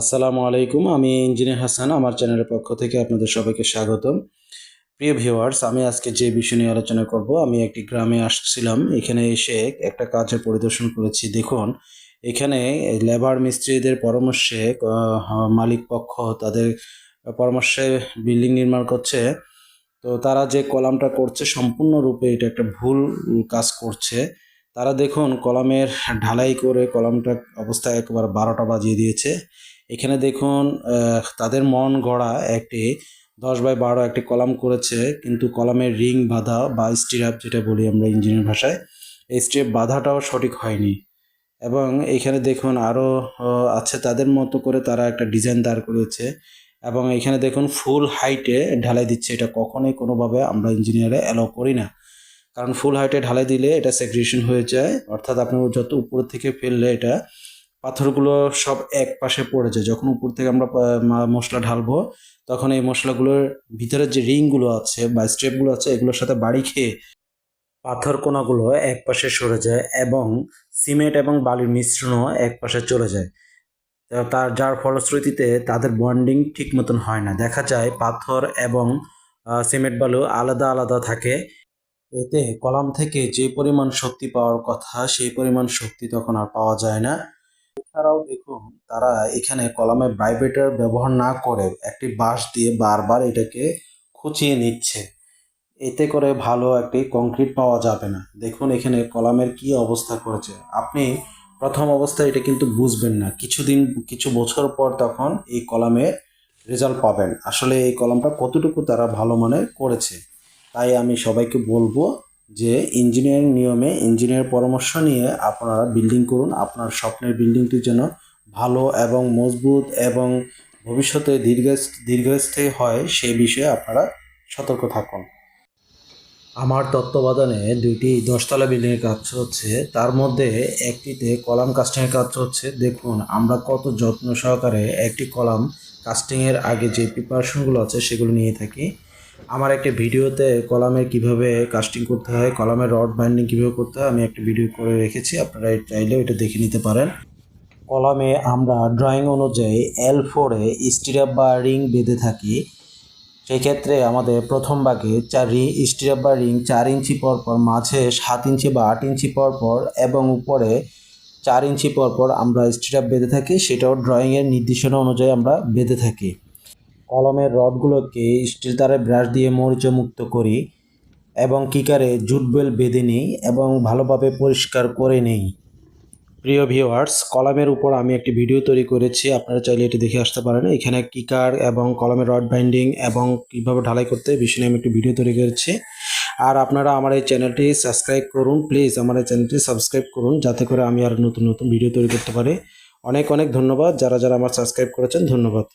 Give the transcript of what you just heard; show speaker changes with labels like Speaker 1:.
Speaker 1: আসসালামু আলাইকুম। আমি ইঞ্জিনিয়ার হাসান, আমার চ্যানেলের পক্ষ থেকে আপনাদের সবাইকে স্বাগতম। প্রিয় ভিউয়ার্স, আমি আজকে যে বিষয় নিয়ে আলোচনা করব, আমি একটি গ্রামে আসছিলাম। এখানে এসে একটা কাজের পরিদর্শন করেছি। দেখুন, এখানে লেবার মিস্ত্রিদের পরামর্শে মালিক পক্ষ তাদের পরামর্শে বিল্ডিং নির্মাণ করছে। তো তারা যে কলামটা করছে, সম্পূর্ণরূপে এটা একটা ভুল কাজ করছে। তারা দেখুন, কলামের ঢালাই করে কলামটা অবস্থা একবার বারোটা বাজিয়ে দিয়েছে। এখানে দেখুন তাদের মন গড়া একটি দশ বাই বারো একটি কলাম করেছে, কিন্তু কলামের রিং বাঁধা বা স্টিরাপ যেটা বলি আমরা ইঞ্জিনিয়ার ভাষায়, এই স্ট্রেপ বাঁধাটাও সঠিক হয়নি। এবং এখানে দেখুন আরও আছে তাদের মতো করে তারা একটা ডিজাইন দাঁড় করেছে। এবং এখানে দেখুন ফুল হাইটে ঢালাই দিচ্ছে, এটা কখনোই কোনোভাবে আমরা ইঞ্জিনিয়ারে অ্যালাউ করি না। কারণ ফুল হাইটে ঢালাই দিলে এটা সেগ্রেশন হয়ে যায়, অর্থাৎ আপনি যত উপর থেকে ফেললে এটা পাথরগুলো সব এক পাশে পড়ে যায়। যখন উপর থেকে আমরা মশলা ঢালবো, তখন এই মশলাগুলোর ভিতরে যে রিংগুলো আছে বা স্টেপগুলো আছে, এগুলোর সাথে বাড়ি খেয়ে পাথর কোনাগুলো এক পাশে সরে যায় এবং সিমেন্ট এবং বালির মিশ্রণও এক পাশে চলে যায়। তার, যার ফলশ্রুতিতে তাদের বন্ডিং ঠিক মতন হয় না। দেখা যায় পাথর এবং সিমেন্ট বালু আলাদা আলাদা থাকে। এতে কলাম থেকে যে পরিমাণ শক্তি পাওয়ার কথা, সেই পরিমাণ শক্তি তখন আর পাওয়া যায় না। এছাড়াও দেখুন, তারা এখানে কলামে ভাইব্রেটর ব্যবহার না করে একটি বাঁশ দিয়ে বারবার এটাকে খুঁচিয়ে নিচ্ছে। এতে করে ভালো একটি কংক্রিট পাওয়া যাবে না। দেখুন এখানে কলামের কি অবস্থা করেছে। আপনি প্রথম অবস্থায় এটা কিন্তু বুঝবেন না। কিছুদিন, কিছু বছর পর তখন এই কলামের রেজাল্ট পাবেন। আসলে এই কলামটা কতটুকু তারা ভালো মানের করেছে, তাই আমি সবাইকে বলব যে ইঞ্জিনিয়ারিং নিয়মে ইঞ্জিনিয়ার পরামর্শ নিয়ে আপনারা বিল্ডিং করুন। আপনার স্বপ্নের বিল্ডিংটি যেন ভালো এবং মজবুত এবং ভবিষ্যতে দীর্ঘ দীর্ঘস্থায়ী হয় সেই বিষয়ে আপনারা সতর্ক থাকুন। আমার তত্ত্বাবধানে দুইটি দশতলা বিল্ডিংয়ের কাজ হচ্ছে তার মধ্যে একটিতে কলাম কাস্টিংয়ের কাজ হচ্ছে দেখুন, আমরা কত যত্ন সহকারে একটি কলাম কাস্টিংয়ের আগে যে প্রিপারেশনগুলো আছে সেগুলো নিয়ে থাকি। আমার একটা ভিডিওতে কলামের কীভাবে কাস্টিং করতে হয়, কলামের রড বাইন্ডিং কীভাবে করতে হয়, আমি একটা ভিডিও করে রেখেছি, আপনারা চাইলে এটা দেখে নিতে পারেন। কলামে আমরা ড্রয়িং অনুযায়ী এল ফোরে স্টিরাপ বা রিং বেঁধে থাকি। সেই ক্ষেত্রে আমাদের প্রথম ভাগে চার রি স্টিরাপ বা রিং চার ইঞ্চি পর পর, মাঝে সাত ইঞ্চি বা আট ইঞ্চি পর পর এবং উপরে চার ইঞ্চি পর পর আমরা স্টিরাপ বেঁধে থাকি। সেটাও ড্রয়িংয়ের নির্দেশনা অনুযায়ী আমরা বেঁধে থাকি। কলমের রডগুলোকে স্টিল তারে ব্রাশ দিয়ে মরিচা মুক্ত করি এবং কিকারে জুট বেল বেঁধে নিই এবং ভালোভাবে পরিষ্কার করে নেই। প্রিয় ভিউয়ার্স, কলমের উপর আমি একটি ভিডিও তৈরি করেছি। আপনারা চাইলে এটি দেখে আসতে পারেন। এখানে কিকার এবং কলমের রড বাইন্ডিং এবং কীভাবে ঢালাই করতে বিষয়ে নিয়ে আমি একটি ভিডিও তৈরি করেছি। আর আপনারা আমার এই চ্যানেলটি সাবস্ক্রাইব করুন, প্লিজ আমার এই চ্যানেলটি সাবস্ক্রাইব করুন, যাতে করে আমি আর নতুন নতুন ভিডিও তৈরি করতে পারি। অনেক অনেক ধন্যবাদ। যারা যারা আমার সাবস্ক্রাইব করেছেন, ধন্যবাদ।